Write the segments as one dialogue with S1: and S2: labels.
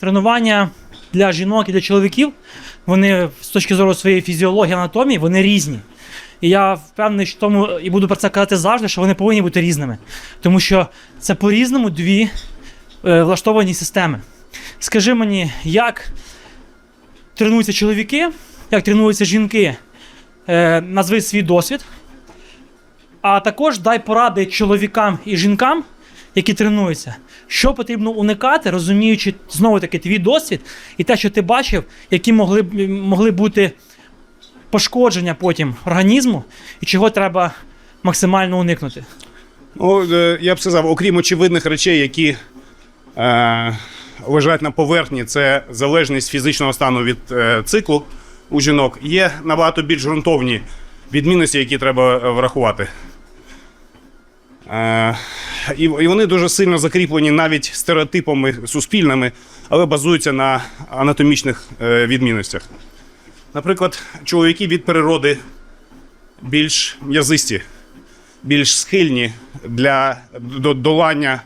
S1: тренування для жінок і для чоловіків, вони з точки зору своєї фізіології, анатомії, вони різні. І я впевнений, що тому і буду про це казати завжди, що вони повинні бути різними. Тому що це по-різному дві е, влаштовані системи. Скажи мені, як тренуються чоловіки, як тренуються жінки, е, назви свій досвід. А також дай поради чоловікам і жінкам, які тренуються, що потрібно уникати, розуміючи знову таки твій досвід і те, що ти бачив, які могли, могли бути пошкодження потім організму, і чого треба максимально уникнути.
S2: Ну, е, я б сказав, окрім очевидних речей, які е, лежать на поверхні, це залежність фізичного стану від е, циклу у жінок, є набагато більш ґрунтовні відмінності, які треба е, врахувати. Е, і, і вони дуже сильно закріплені навіть стереотипами суспільними, але базуються на анатомічних е, відмінностях. Наприклад, чоловіки від природи більш м'язисті більш схильні для долання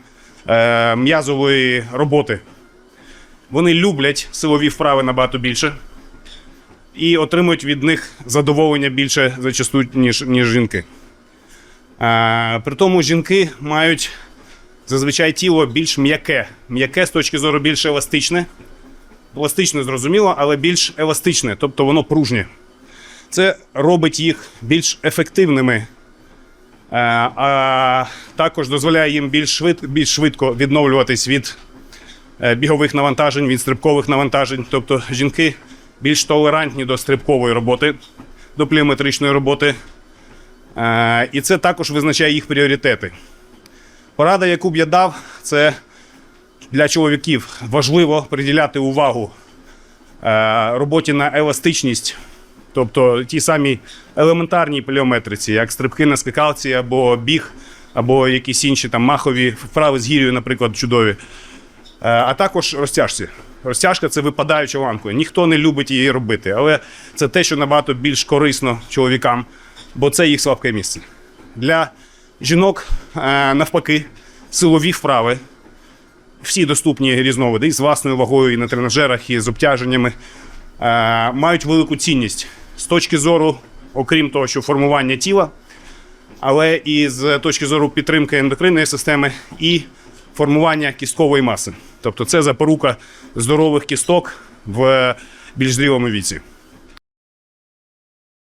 S2: е, м'язової роботи. Вони люблять силові вправи набагато більше і отримують від них задоволення більше зачасту, ніж, ніж жінки. Е, при тому жінки мають зазвичай тіло більш м'яке. М'яке з точки зору більш еластичне. Еластичне, зрозуміло, але більш еластичне, тобто воно пружнє. Це робить їх більш ефективними Е, а також дозволяє їм більш, швид, більш швидко відновлюватись від е, бігових навантажень, від стрибкових навантажень. Тобто жінки більш толерантні до стрибкової роботи, до пліометричної роботи. Е, І це також визначає їх пріоритети. Порада, яку б я дав, це для чоловіків важливо приділяти увагу е, роботі на еластичність. Тобто ті самі елементарні пліометриці, як стрибки на скакалці, або біг, або якісь інші там махові вправи з гір'ю, наприклад, чудові. Е, А також розтяжці. Розтяжка це випадаюча ланка. Ніхто не любить її робити, але це те, що набагато більш корисно чоловікам, бо це їх слабке місце. Для жінок, е, навпаки, силові вправи, всі доступні різновиди і з власною вагою, і на тренажерах, і з обтяженнями, е, мають велику цінність з точки зору, окрім того, що формування тіла, але і з точки зору підтримки ендокринної системи і формування кісткової маси. Тобто це запорука здорових кісток в більш зрілому віці.